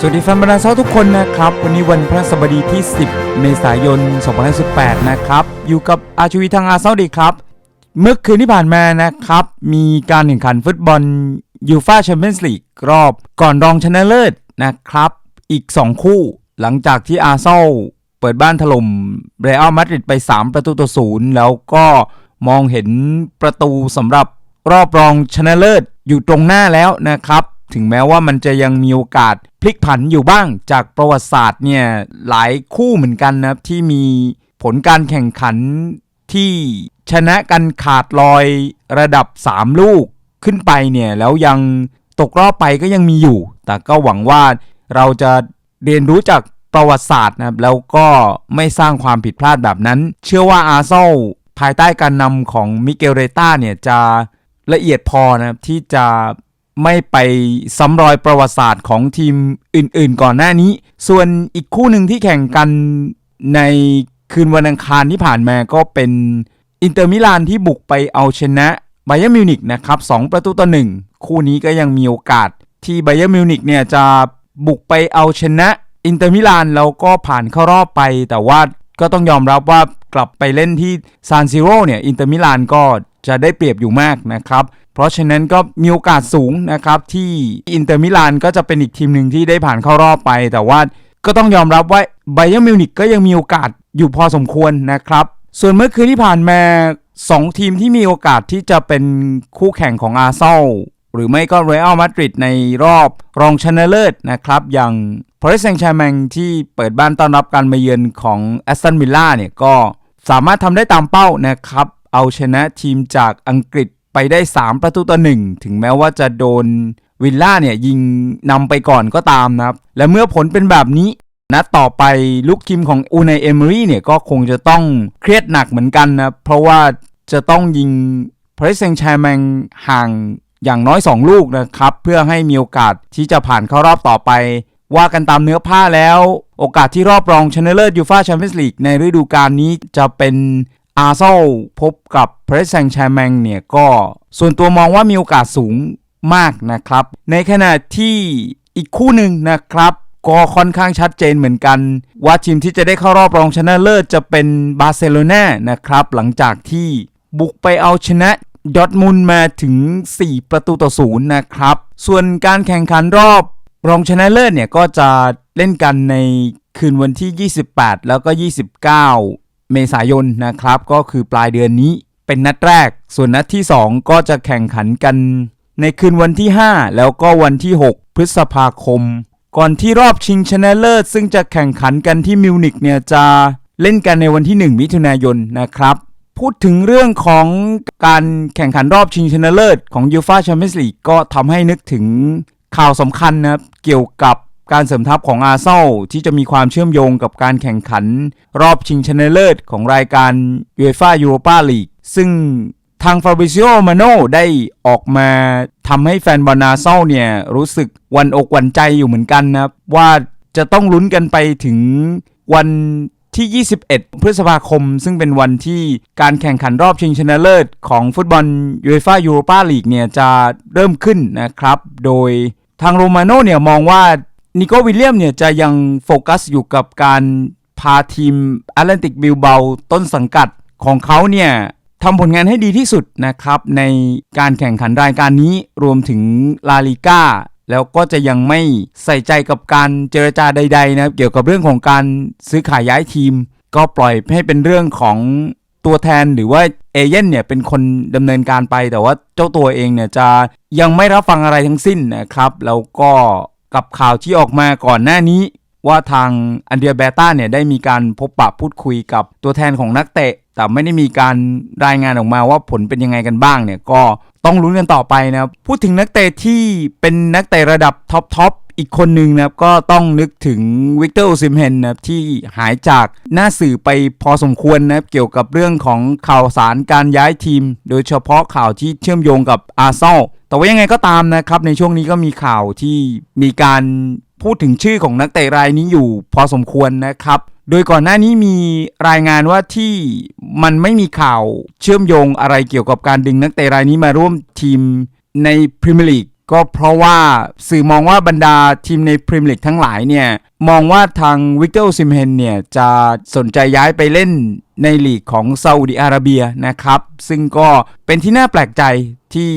สวัสดีแฟนบอลนาเซาทุกคนนะครับ วันนี้วันพระสบดีที่ 10 เมษายน 2018 นะครับ อยู่กับอาชวีทางอาเซาดีครับ เมื่อคืนที่ผ่านมานะครับ มีการแข่งขันฟุตบอลยูฟาแชมเปี้ยนส์ลีกรอบก่อนรองชนะเลิศนะครับ อีก 2 คู่หลังจากที่อาเซนอลเปิดบ้านถล่มเรอัลมาดริดไป 3 ประตูต่อศูนย์แล้วก็มองเห็นประตูสำหรับรอบรองชนะเลิศอยู่ตรงหน้าแล้วนะครับ ถึงแม้ว่ามันจะยังมีโอกาสพลิกผันอยู่บ้าง จากประวัติศาสตร์เนี่ยหลายคู่เหมือนกันนะครับที่มีผลการแข่งขันที่ชนะกันขาดลอยระดับ 3 ลูกขึ้นไปเนี่ยแล้วยังตกรอบไปก็ยังมีอยู่ แต่ก็หวังว่าเราจะเรียนรู้จากประวัติศาสตร์นะครับแล้วก็ไม่สร้างความผิดพลาดแบบนั้น เชื่อว่าอาร์เซลภายใต้การนำของมิเกลเรต้าเนี่ยจะละเอียดพอนะครับที่จะ ไม่ไปซ้ำรอยประวัติศาสตร์ของทีมอื่นๆ ก่อนหน้านี้ ส่วนอีกคู่หนึ่งที่แข่งกันในคืนวันอังคารที่ผ่านมาก็เป็นอินเตอร์มิลานที่บุกไปเอาชนะไบเ e อร์มิวนิกนะครับ2ประตูต่อหนึ่งคู่นี้ก็ยังมีโอกาสที่ไบเ e อร์มิวนิกเนี่ยจะบุกไปเอาชนะอินเตอร์มิลานแล้วก็ผ่านเข้ารอบไป แต่ว่าก็ต้องยอมรับว่ากลับไปเล่นที่ซานซิโร่เนี่ยอินเตอร์มิลานก็จะได้เปรียบอยู่มากนะครับ เพราะฉะนั้นก็มีโอกาสสูงนะครับที่อินเตอร์มิลานก็จะเป็นอีกทีมหนึ่งที่ได้ผ่านเข้ารอบไป แต่ว่าก็ต้องยอมรับว่าไบเ e อร์มิวนิกก็ยังมีโอกาสอยู่พอสมควรนะครับ ส่วนเมื่อคืนที่ผ่านมา2 ทีมที่มีโอกาสที่จะเป็นคู่แข่งของอาร์เซลหรือไม่ก็เรอัลมาดริดในรอบรองชนะเลิศนะครับ อย่างพาริสแซงต์แชร์แมงที่เปิดบ้านต้อนรับการมาเยือนของแอสตันวิลล่าเนี่ยก็สามารถทำได้ตามเป้านะครับ เอาชนะทีมจากอังกฤษ ไปได้ 3 ประตูต่อหนึ่งถึงแม้ว่าจะโดนวิลล่าเนี่ยยิงนำไปก่อนก็ตามนะครับ และเมื่อผลเป็นแบบนี้นัดต่อไปลูกทีมของอูนายเอมอรี่เนี่ยก็คงจะต้องเครียดหนักเหมือนกันนะเพราะว่าจะต้องยิงพริสแซงชร์แมงห่างอย่างน้อย 2 ลูกนะครับ เพื่อให้มีโอกาสที่จะผ่านเข้ารอบต่อไป ว่ากันตามเนื้อผ้าแล้ว โอกาสที่รอบรองชนะเลิศยูฟาแชมเปี้ยนส์ลีกในฤดูกาลนี้จะเป็น อาร์เซลพบกับเพรสแซงแชแมงเนี่ยก็ส่วนตัวมองว่ามีโอกาสสูงมากนะครับ ในขณะที่อีกคู่หนึ่งนะครับ ก็ค่อนข้างชัดเจนเหมือนกัน ว่าทีมที่จะได้เข้ารอบรองชนะเลิศจะเป็นบาร์เซโลนานะครับ หลังจากที่บุกไปเอาชนะดอร์ทมุนมาถึง 4 ประตูต่อศูนย์นะครับ ส่วนการแข่งขันรอบรองชนะเลิศเนี่ยก็จะเล่นกันในคืนวันที่ 28 แล้วก็ 29 เมษายนนะครับ ก็คือปลายเดือนนี้เป็นนัดแรก ส่วนนัดที่ 2 ก็จะแข่งขันกัน ในคืนวันที่ 5 แล้วก็วันที่ 6 พฤษภาคม ก่อนที่รอบชิงชนะเลิศซึ่งจะแข่งขันกันที่มิวนิกเนี่ยจะเล่นกันในวันที่ 1 มิถุนายนนะครับ พูดถึงเรื่องของการแข่งขันรอบชิงชนะเลิศของยูฟาแชมเปี้ยนส์ลีกก็ทำให้นึกถึงข่าวสำคัญนะครับเกี่ยวกับ การเสริมทัพของอาเซนอลที่จะมีความเชื่อมโยงกับการแข่งขัน รอบชิงชนะเลิศของรายการยูเอฟ่ายูโรปาลีกซึ่งทางฟาบริซิโอมาโนได้ออกมาทำให้แฟนบอลอาเซนอลเนี่ยรู้สึกวันอกวันใจอยู่เหมือนกันนะครับ ว่าจะต้องลุ้นกันไปถึงวันที่ 21 พฤษภาคม ซึ่งเป็นวันที่การแข่งขันรอบชิงชนะเลิศของฟุตบอลยูเอฟ่ายูโรปาลีกเนี่ยจะเริ่มขึ้นนะครับ โดยทางโรมาโนเนี่ยมองว่า นิโกวิลเลียมเนี่ยจะยังโฟกัสอยู่กับการพาทีมแอตแลนติกบิลเบาต้นสังกัดของเขาเนี่ยทำผลงานให้ดีที่สุดนะครับ ในการแข่งขันรายการนี้รวมถึงลาลิก้าแล้วก็จะยังไม่ใส่ใจกับการเจรจาใดๆนะเกี่ยวกับเรื่องของการซื้อขายย้ายทีม ก็ปล่อยให้เป็นเรื่องของตัวแทนหรือว่าเอเย่นเนี่ยเป็นคนดำเนินการไปแต่ว่าเจ้าตัวเองเนี่ยจะยังไม่รับฟังอะไรทั้งสิ้นนะครับ แล้วก็ กับข่าวที่ออกมาก่อนหน้านี้ ว่าทางอันเดียเบต้าเนี่ยได้มีการพบปะพูดคุยกับตัวแทนของนักเตะ แต่ไม่ได้มีการรายงานออกมาว่าผลเป็นยังไงกันบ้างเนี่ยก็ต้องลุ้นกันต่อไปนะครับพูดถึงนักเตะที่เป็นนักเตะระดับท็อปทอปอีกคนหนึ่งนะครับก็ต้องนึกถึงวิกเตอร์โอซิมเฮนนะครับที่หายจากหน้าสื่อไปพอสมควรนะครับเกี่ยวกับเรื่องของข่าวสารการย้ายทีม โดยเฉพาะข่าวที่เชื่อมโยงกับอาร์เซนอล แต่ว่ายังไงก็ตามนะครับ ในช่วงนี้ก็มีข่าวที่มีการพูดถึงชื่อของนักเตะรายนี้อยู่พอสมควรนะครับ โดยก่อนหน้านี้มีรายงานว่าที่มันไม่มีข่าวเชื่อมโยงอะไรเกี่ยวกับการดึงนักเตะรายนี้มาร่วมทีมในพรีเมียร์ลีก ก็เพราะว่าสื่อมองว่าบรรดาทีมในพรีเมียร์ลีกทั้งหลายเนี่ย มองว่าทางวิกเตอร์ซิมเฮนเนี่ยจะสนใจย้ายไปเล่นในลีกของซาอุดิอาระเบียนะครับ ซึ่งก็เป็นที่น่าแปลกใจที่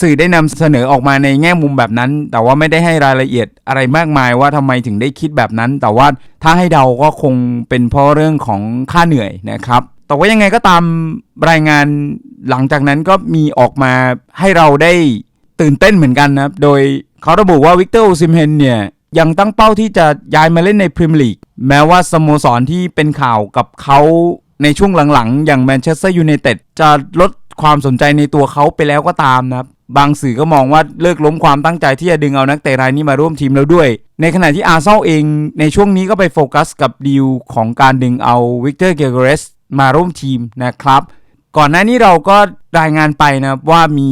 สื่อได้นำเสนอออกมาในแง่มุมแบบนั้น แต่ว่าไม่ได้ให้รายละเอียดอะไรมากมายว่าทำไมถึงได้คิดแบบนั้น แต่ว่าถ้าให้เดาก็คงเป็นเพราะเรื่องของค่าเหนื่อยนะครับแต่ว่ายังไงก็ตามรายงานหลังจากนั้นก็มีออกมาให้เราได้ ตื่นเต้นเหมือนกันนะครับ โดยเขาระบุว่าวิกเตอร์โอซิมเฮนเนี่ยยังตั้งเป้าที่จะย้ายมาเล่นในพรีเมียร์ลีกแม้ว่าสโมสรที่เป็นข่าวกับเขาในช่วงหลังๆ อย่างแมนเชสเตอร์ยูไนเต็ดจะลดความสนใจในตัวเขาไปแล้วก็ตามนะครับ บางสื่อก็มองว่าเลิกล้มความตั้งใจที่จะดึงเอานักเตะรายนี้มาร่วมทีมแล้วด้วย ในขณะที่อาร์เซนอลเองในช่วงนี้ก็ไปโฟกัสกับดีลของการดึงเอาวิกเตอร์เกเกเรสมาร่วมทีมนะครับ ก่อนหน้านี้เราก็รายงานไปนะครับว่ามี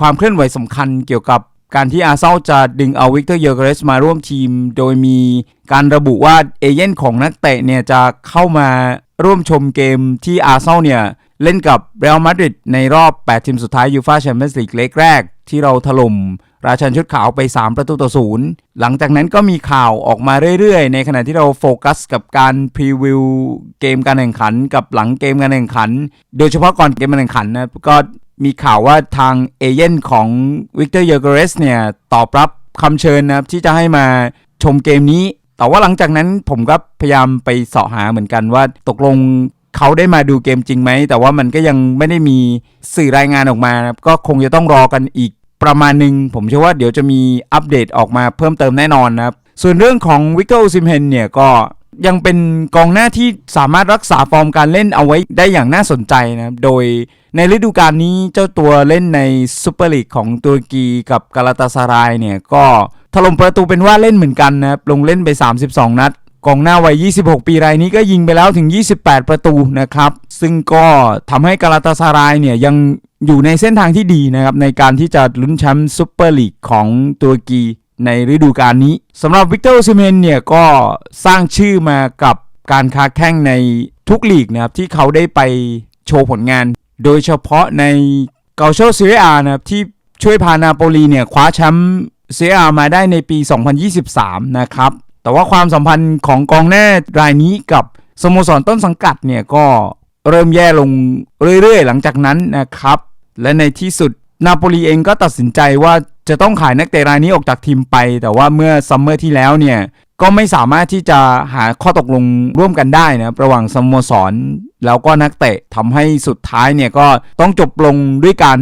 ความเคลื่อนไหวสำคัญเกี่ยวกับการที่อาร์เซาจะดึงเอาวิกเตอร์เยอเกเรสมาร่วมทีม โดยมีการระบุว่าเอเย่นของนักเตะเนี่ยจะเข้ามาร่วมชมเกมที่อาร์เซาเนี่ยเล่นกับเรอัลมาดริดในรอบ 8 ทีมสุดท้ายยูฟาแชมเปี้ยนส์ลีกเล็กแรก ที่เราถล่มราชันชุดขาวไป 3 ประตูต่อศูนย์หลังจากนั้นก็มีข่าวออกมาเรื่อยๆ ในขณะที่เราโฟกัสกับการพรีวิวเกมการแข่งขัน กับหลังเกมการแข่งขัน โดยเฉพาะก่อนเกมการแข่งขันนะก็มีข่าวว่าทางเอเย่นของวิกเตอร์เยอร์เกเรสเนี่ยตอบรับคำเชิญนะครับที่จะให้มาชมเกมนี้ แต่ว่าหลังจากนั้นผมก็พยายามไปเสาะหาเหมือนกันว่าตกลงเขาได้มาดูเกมจริงไหม แต่ว่ามันก็ยังไม่ได้มีสื่อรายงานออกมานะก็คงจะต้องรอกันอีก ประมาณหนึ่งผมเชื่อว่าเดี๋ยวจะมีอัปเดตออกมาเพิ่มเติมแน่นอนนะครับ ส่วนเรื่องของวิกเกิลซิมเฮนเนี่ยก็ยังเป็นกองหน้าที่สามารถรักษาฟอร์มการเล่นเอาไว้ได้อย่างน่าสนใจนะครับ โดยในฤดูกาลนี้เจ้าตัวเล่นในซูเปอร์ลีกของตุรกีกับกาลาตาซารายเนี่ยก็ถล่มประตูเป็นว่าเล่นเหมือนกันนะครับ ลงเล่นไป 32 นัด กองหน้าวัย 26 ปีรายนี้ก็ยิงไปแล้วถึง 28 ประตูนะครับ ซึ่งก็ทำให้กาลาตาซารายเนี่ยยังอยู่ในเส้นทางที่ดีนะครับ ในการที่จะลุ้นแชมป์ซูเปอร์ลีกของตุรกีในฤดูกาลนี้สำหรับวิกเตอร์ซิเมนเนี่ยก็สร้างชื่อมากับการค้าแข่งในทุกลีกนะครับ ที่เขาได้ไปโชว์ผลงาน โดยเฉพาะในเกาโชซีเรียนะครับ ที่ช่วยพานาโปลีเนี่ยคว้าแชมป์ซีเรียมาได้ในปี 2023 นะครับ แต่ว่าความสัมพันธ์ของกองหน้ารายนี้กับสโมสรต้นสังกัดเนี่ยก็ เริ่มแย่ลงเรื่อยๆ หลังจากนั้นนะครับ และในที่สุดนาโปลีเองก็ตัดสินใจว่าจะต้องขายนักเตะรายนี้ออกจากทีมไป แต่ว่าเมื่อซัมเมอร์ที่แล้วเนี่ย ก็ไม่สามารถที่จะหาข้อตกลงร่วมกันได้นะระหว่างสโมสร แล้วก็นักเตะทำให้สุดท้ายเนี่ยก็ต้องจบลงด้วยการ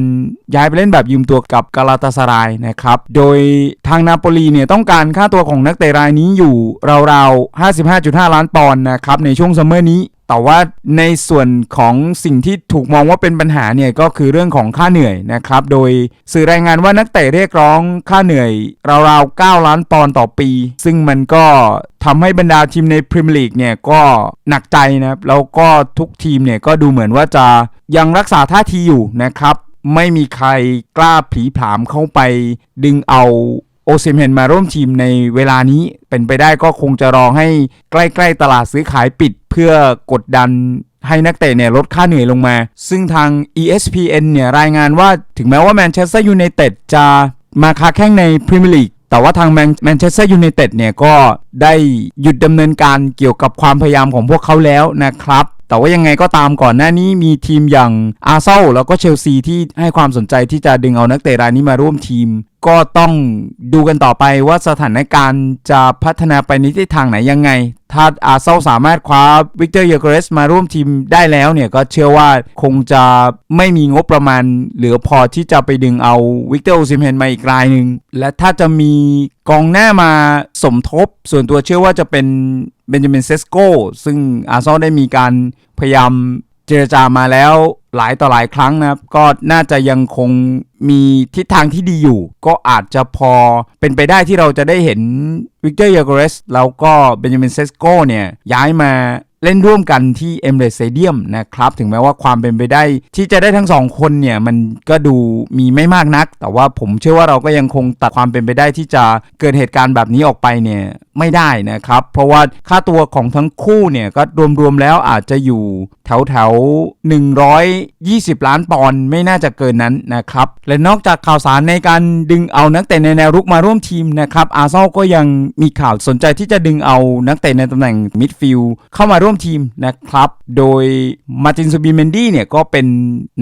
ย้ายไปเล่นแบบยืมตัวกับกาลาตาสรายนะครับ โดยทางนาโปลีเนี่ยต้องการค่าตัวของนักเตะรายนี้อยู่ราวๆ 55.5 ล้านปอนด์นะครับในช่วงซัมเมอร์นี้ แต่ว่าในส่วนของสิ่งที่ถูกมองว่าเป็นปัญหาเนี่ยก็คือเรื่องของค่าเหนื่อยนะครับ โดยสื่อรายงานว่านักเตะเรียกร้องค่าเหนื่อยราวๆ 9 ล้านปอนด์ต่อปี ซึ่งมันก็ทำให้บรรดาทีมในพรีเมียร์ลีกเนี่ยก็หนักใจนะครับ แล้วก็ทุกทีมเนี่ยก็ดูเหมือนว่าจะยังรักษาท่าทีอยู่นะครับ ไม่มีใครกล้าผีผามเข้าไปดึงเอา โอซิมเฮนมาร่วมทีมในเวลานี้เป็นไปได้ก็คงจะรอให้ใกล้ๆตลาดซื้อขายปิดเพื่อกดดันให้นักเตะเนี่ยลดค่าเหนื่อยลงมา ซึ่งทาง ESPN เนี่ยรายงานว่าถึงแม้ว่าแมนเชสเตอร์ยูไนเต็ดจะมาค้าแข่งในพรีเมียร์ลีกแต่ว่าทางแมนเชสเตอร์ยูไนเต็ดเนี่ยก็ได้หยุดดำเนินการเกี่ยวกับความพยายามของพวกเขาแล้วนะครับ แต่ว่ายังไงก็ตามก่อนหน้านี้มีทีมอย่างอาร์เซนแล้วก็เชลซีที่ให้ความสนใจที่จะดึงเอานักเตะรายนี้มาร่วมทีม ก็ต้องดูกันต่อไปว่าสถานการณ์จะพัฒนาไปในทิศทางไหนยังไง ถ้าอาเซนสามารถคว้าวิกเตอร์เยเกเรสมาร่วมทีมได้แล้วเนี่ย ก็เชื่อว่าคงจะไม่มีงบประมาณ เหลือพอที่จะไปดึงเอาวิกเตอร์โอซิมเฮนมาอีกรายหนึ่ง และถ้าจะมีกองหน้ามาสมทบ ส่วนตัวเชื่อว่าจะเป็นเบนจามินเซสโกซึ่งอาเซนได้มีการพยายาม เจรจามาแล้วหลายต่อหลายครั้งนะครับ ก็น่าจะยังคงมีทิศทางที่ดีอยู่ ก็อาจจะพอเป็นไปได้ที่เราจะได้เห็นวิกเตอร์ยากเรสแล้วก็เบนจามินเซสโกเนี่ยย้ายมาเล่นร่วมกันที่เอมเรสเซเดียมนะครับ ถึงแม้ว่าความเป็นไปได้ ที่จะได้ทั้งสองคนเนี่ย มันก็ดูมีไม่มากนัก แต่ว่าผมเชื่อว่าเราก็ยังคงตัดความเป็นไปได้ที่จะเกิดเหตุการณ์แบบนี้ออกไปเนี่ยไม่ได้นะครับ เพราะว่าค่าตัวของทั้งคู่เนี่ยก็รวมๆแล้วอาจจะอยู่แถวแถว120 ล้านปอนด์ไม่น่าจะเกินนั้นนะครับ และนอกจากข่าวสารในการดึงเอานักเตะในแนวรุกมาร่วมทีมนะครับอาร์เซนอลก็ยังมีข่าวสนใจที่จะดึงเอานักเตะในตำแหน่งมิดฟิลด์เข้ามาร่วมทีมนะครับ โดยมาตินซูบิเมนดี้เนี่ยก็เป็น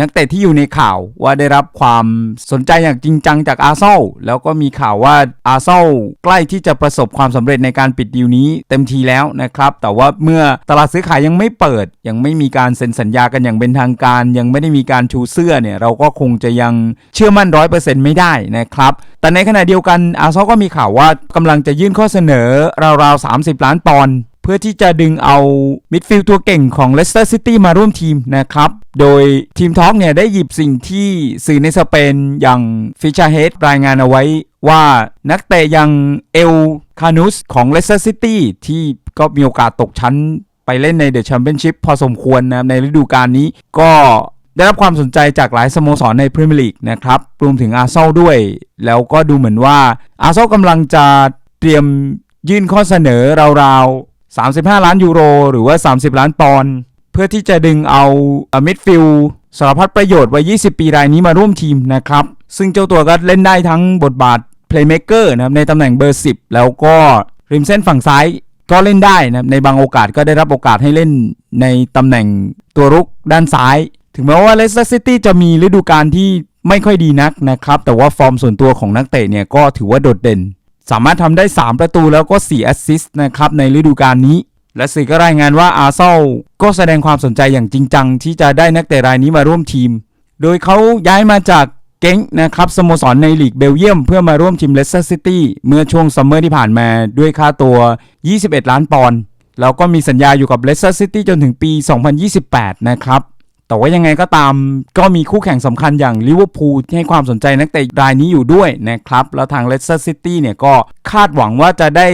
นักเตะที่อยู่ในข่าวว่าได้รับความสนใจอย่างจริงจังจากอาร์เซนอลแล้วก็มีข่าวว่าอาร์เซนอลใกล้ที่จะประสบความสำเร็จในการปิดดีลนี้เต็มทีแล้วนะครับแต่ว่าเมื่อตลาดซื้อขายยังไม่เปิดยังไม่มีการเซ็นสัญญากันอย่างเป็นทางการ ยังไม่ได้มีการชูเสื้อเนี่ยเราก็คงจะยังเชื่อมั่นร้อยเปอร์เซ็นต์ไม่ได้นะครับแต่ในขณะเดียวกันอาร์เซนอลก็มีข่าวว่ากำลังจะยื่นข้อเสนอราวๆ30ล้านปอนด์เพื่อที่จะดึงเอามิดฟิลด์ตัวเก่งของเลสเตอร์ซิตี้มาร่วมทีมนะครับ โดยทีมท็อกเนี่ยได้หยิบสิ่งที่สื่อในสเปนอย่างฟิชาเฮดรายงานเอาไว้ว่านักเตะอย่างเอลคานุสของเลสเตอร์ซิตี้ที่ก็มีโอกาสตกชั้น ไปเล่นในเดอะแชมเปี้ยนชิพพอสมควรนะครับในฤดูกาลนี้ก็ได้รับความสนใจจากหลายสโมสรในพรีเมียร์ลีกนะครับรวมถึงอาร์เซลด้วย แล้วก็ดูเหมือนว่าอาร์เซลกำลังจะเตรียมยื่นข้อเสนอราวๆ 35 ล้านยูโร หรือว่า 30 ล้านปอนด์เพื่อที่จะดึงเอามิดฟิลสารพัดประโยชน์วัย 20 ปีรายนี้มาร่วมทีมนะครับ ซึ่งเจ้าตัวก็เล่นได้ทั้งบทบาท Playmaker นะครับในตำแหน่งเบอร์ 10 แล้วก็ริมเส้นฝั่งซ้าย ก็เล่นได้นะครับในบางโอกาสก็ได้รับโอกาสให้เล่นในตำแหน่งตัวรุกด้านซ้าย ถึงแม้ว่าเลสเตอร์ซิตี้จะมีฤดูกาลที่ไม่ค่อยดีนักนะครับ แต่ว่าฟอร์มส่วนตัวของนักเตะเนี่ยก็ถือว่าโดดเด่น สามารถทำได้ 3 ประตูแล้วก็4แอสซิสต์นะครับในฤดูกาลนี้ และสื่อก็รายงานว่าอาร์เซลก็แสดงความสนใจอย่างจริงจังที่จะได้นักเตะรายนี้มาร่วมทีม โดยเขาย้ายมาจาก เก้งนะครับสโมสรในลีกเบลเยียม เพื่อมาร่วมทีมเลสเตอร์ซิตี้เมื่อช่วงซัมเมอร์ที่ผ่านมาด้วยค่าตัว 21 ล้านปอนด์แล้วก็มีสัญญาอยู่กับเลสเตอร์ซิตี้จนถึงปี 2028 นะครับ แต่ว่ายังไงก็ตามก็มีคู่แข่งสำคัญอย่างลิเวอร์พูลที่ให้ความสนใจนักเตะรายนี้อยู่ด้วยนะครับ แล้วทางเลสเตอร์ซิตี้เนี่ยก็คาดหวังว่าจะได้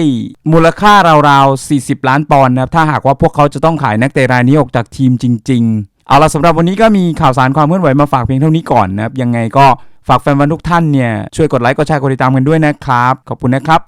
มูลค่าราวๆ 40 ล้านปอนด์นะครับถ้าหากว่าพวกเขาจะต้องขายนักเตะรายนี้ออกจากทีมจริง ๆ เอาละสำหรับวันนี้ก็มีข่าวสารความเคลื่อนไหวมาฝากเพียงเท่านี้ก่อนนะครับยังไงก็ฝากแฟนๆทุกท่านเนี่ยช่วยกดไลค์กดแชร์กดติดตามกันด้วยนะครับ ขอบคุณนะครับ